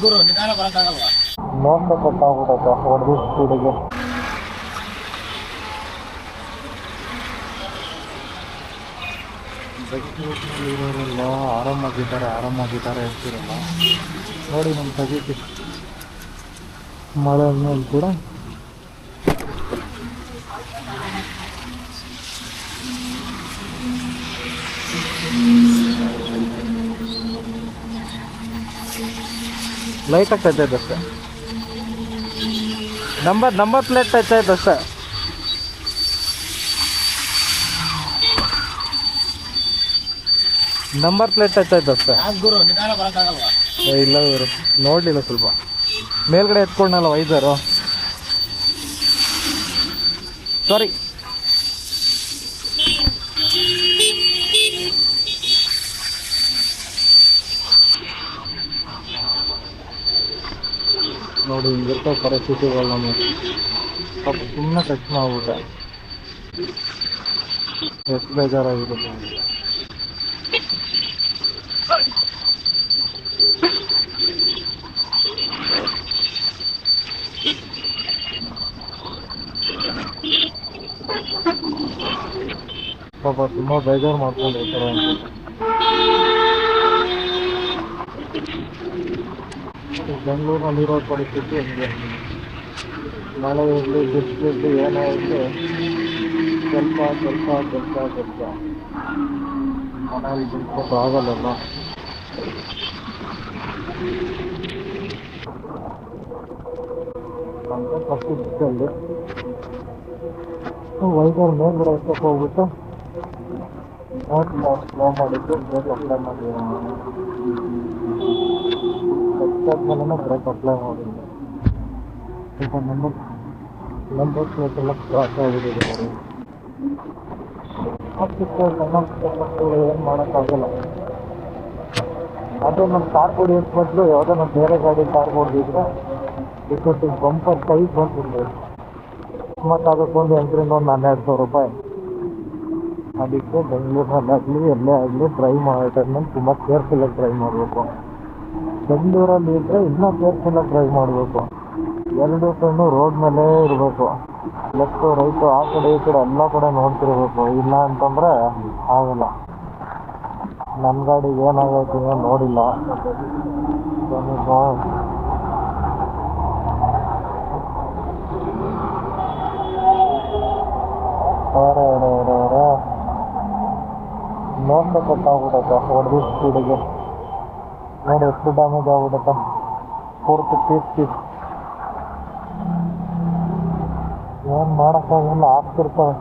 ಗುರು ನಿಧಾನ ಬರೋಕ್ಕಾಗಲ್ವಾ ನೋಡ್ತಾ ಗೊತ್ತಾಗ್ಬಿಟ್ಟೈತೆ ಹೊಡೆದು ಸ್ಪೀಡಿಗೆ ಆರಾಮ ಆರಾಮಾಗಿದ್ದಾರೆ ಆರಾಮಾಗಿದ್ದಾರೆ ಹೇಳ್ತಿರಲ್ಲ ನೋಡಿ ನಮ್ಮ ತಗೀತಿ ಮಳೆ ಮೇಲೆ ಕೂಡ. ಲೈಟ್ ಆಗ್ತೈತೆ ಅಷ್ಟೆ ನಂಬರ್ ನಂಬರ್ ಪ್ಲೇಟ್ ಟಚ್ ಇದೆ ಅಷ್ಟೇ ನಂಬರ್ ಪ್ಲೇಟ್ ಟಚ್ ಆಯ್ತು ಅಷ್ಟೇ ಗುರು? ಏ, ಇಲ್ಲ ಇವರು ನೋಡಲಿಲ್ಲ ಸ್ವಲ್ಪ. ಮೇಲ್ಗಡೆ ಎತ್ಕೊಂಡಲ್ಲ ವೈದ್ಯರು ಸಾರಿ ನೋಡಿ ಹಿಂಗಿರ್ತಾವ ಪರಿಸ್ಥಿತಿಗಳು ನಮಗೆ ಪಾಪ ಸುಮ್ಮನೆ ಟಚ್ ಮಾಡ್ಬಿಟ್ಟೆ ಎಷ್ಟು ಬೇಜಾರಾಗಿರುತ್ತೆ ನಮ್ಗೆ. ಪಾಪ ತುಂಬ ಬೇಜಾರು ಮಾಡ್ಕೊಂಡಿರ್ತಾರೆ ಬೆಂಗಳೂರಿನಲ್ಲಿರೋ ಪರಿಸ್ಥಿತಿ ಹಂಗೆ ಮಳೆ ಇರಲಿ ಬಿಸಿಲಿರಲಿ ಏನೇ ಇರಲಿ ಸ್ವಲ್ಪ ಸ್ವಲ್ಪ ಸ್ವಲ್ಪ ಸ್ವಲ್ಪ. ಮನೇಲಿ ಬಿಡ್ಸೋಕೆ ಆಗಲ್ಲಲ್ಲ. ಅಂತ ಪರಿಸ್ಥಿತಿಯಲ್ಲಿ ವೈಕಲ್ ಮೇಲ್ಗಡೆ ಎತ್ತಕ್ಕೆ ಹೋಗ್ಬಿಟ್ಟು ನೋಟ್ ಸ್ಲೋ ಮಾಡಿದ್ದು break apply ಮಾಡಿದ್ದೀನಿ ಹೆಚ್ಚಾದ್ಮೇಲೆ ಬ್ರೇಕ್ ಅಪ್ಲೈ ಮಾಡಿದ್ದೀನಿ ಸ್ವಲ್ಪ ನಂಬರ್ ನಂಬರ್ ಪ್ಲೇಟ್ ಎಲ್ಲ ಕ್ರಾಸ್ ಆಗಿಬಿಟ್ಟಿದೆ ನೋಡಿ ಅದಕ್ಕೆ ಸಣ್ಣ ಏನು ಮಾಡೋಕ್ಕಾಗಲ್ಲ ಅದು ನಮ್ಮ ಕಾರ್ ಹೊಡಿಯೋಕ್ಕೆ ಬದಲು ಯಾವುದೋ ನಮ್ಮ ಬೇರೆ ಗಾಡಿ ಕಾರ್ ಹೊಡೆದಿದ್ರೆ ಇಟ್ಟು ಬಂಪರ್ ಕೈ ಬಂದಿದೆ ಮತ್ತು ಅದಕ್ಕೊಂದು ಎಂಟರಿಂದ ಒಂದು ಹನ್ನೆರಡು ಸಾವಿರ ರೂಪಾಯಿ ಅದಕ್ಕೆ ಬೆಂಗಳೂರಲ್ಲಾಗಲಿ ಎಲ್ಲೇ ಆಗಲಿ ಡ್ರೈವ್ ಮಾಡೋ ಟೈಮಲ್ಲಿ ತುಂಬ ಕೇರ್ಫುಲ್ಲಾಗಿ ಡ್ರೈವ್ ಮಾಡಬೇಕು ಬೆಂಗಳೂರಲ್ಲಿ ಇದ್ದರೆ ಇನ್ನೂ ಕೇರ್ಫುಲ್ಲಾಗಿ ಡ್ರೈವ್ ಮಾಡಬೇಕು. ಎರಡು ಕಣ್ಣು ರೋಡ್ ಮೇಲೆ ಇರಬೇಕು. ಲೆಫ್ಟು ರೈಟು ಆ ಕಡೆ ಈ ಕಡೆ ಎಲ್ಲ ಕಡೆ ನೋಡ್ತಿರ್ಬೇಕು. ಇಲ್ಲ ಅಂತಂದರೆ ಆಗಲ್ಲ ನನ್ನ ಗಾಡಿಗೆ ಏನಾಗೈತೆ ನೋಡಿಲ್ಲ. ನೋಡ್ತಾ ಗೊತ್ತಾಗ್ಬಿಟ್ಟೈತೆ ಹೊಡೆದು ಸ್ಪೀಡಿಗೆ ನೋಡಿ ಎಷ್ಟು ಡ್ಯಾಮೇಜ್ ಆಗ್ಬಿಡುತ್ತೆ ಪೂರ್ತಿ ಪೀಸ್ ಪೀಸ್ ಏನು ಮಾಡೋಕ್ಕಾಗಲ್ಲ ಆಗ್ತಿರ್ತವೆ